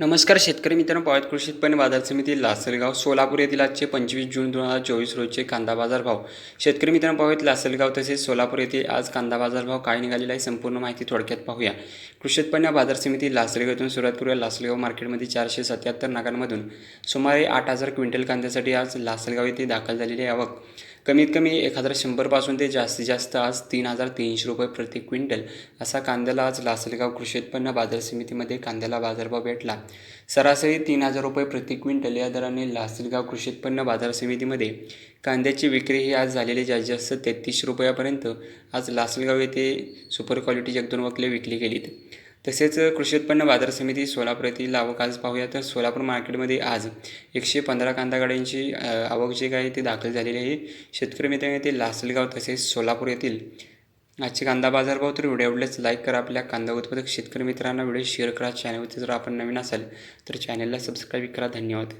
नमस्कार शेतकरी मित्रांनो पावत कृषी उत्पन्न बाजार समिती लासलगाव सोलापूर येथील आजचे पंचवीस जून दोन हजार चोवीस रोजचे कांदा बाजार भाव. शेतकरी मित्रांनो पाहूयात लासलगाव तसेच सोलापूर येथे आज कांदा बाजार भाव काय निघालेला आहे संपूर्ण माहिती थोडक्यात पाहूया. कृषी उत्पन्न बाजार समिती लासलगावतून सुरुवात करूया. लासलगाव मार्केटमध्ये चारशे सत्याहत्तर नागांमधून सुमारे आठ हजार क्विंटल कांद्यासाठी आज लासलगाव येथे दाखल झालेली आहे आवक. कमीत कमी एक हजार शंभरपासून ते जास्तीत जास्त आज तीन हजार तीनशे रुपये प्रति क्विंटल असा कांद्याला आज लासलगाव कृषी उत्पन्न बाजार समितीमध्ये कांद्याला बाजारभाव भेटला. सरासरी तीन हजार रुपये प्रति क्विंटल या दराने लासलगाव कृषी उत्पन्न बाजार समितीमध्ये कांद्याची विक्री ही आज झालेली जास्तीत जास्त तेहतीस रुपयापर्यंत आज लासलगाव येथे सुपर क्वालिटी जगदोन दोन वकले विकली गेलीत. तसेच कृषी उत्पन्न बाजार समिती सोलापूर येथील आवक आज पाहूया. तर सोलापूर मार्केटमध्ये आज एकशे पंधरा कांदा गाड्यांची आवक जी काय ती दाखल झालेली आहे. शेतकरी मित्रांनो येथील लासलगाव तसेच सोलापूर येथील आजचे कांदा बाजारभाव तर व्हिडिओ आवडल्यास लाईक करा. आपल्या कांदा उत्पादक शेतकरी मित्रांना व्हिडिओ शेअर करा. चॅनलवरती जर आपण नवीन असाल तर चॅनलला सबस्क्राईब करा. धन्यवाद.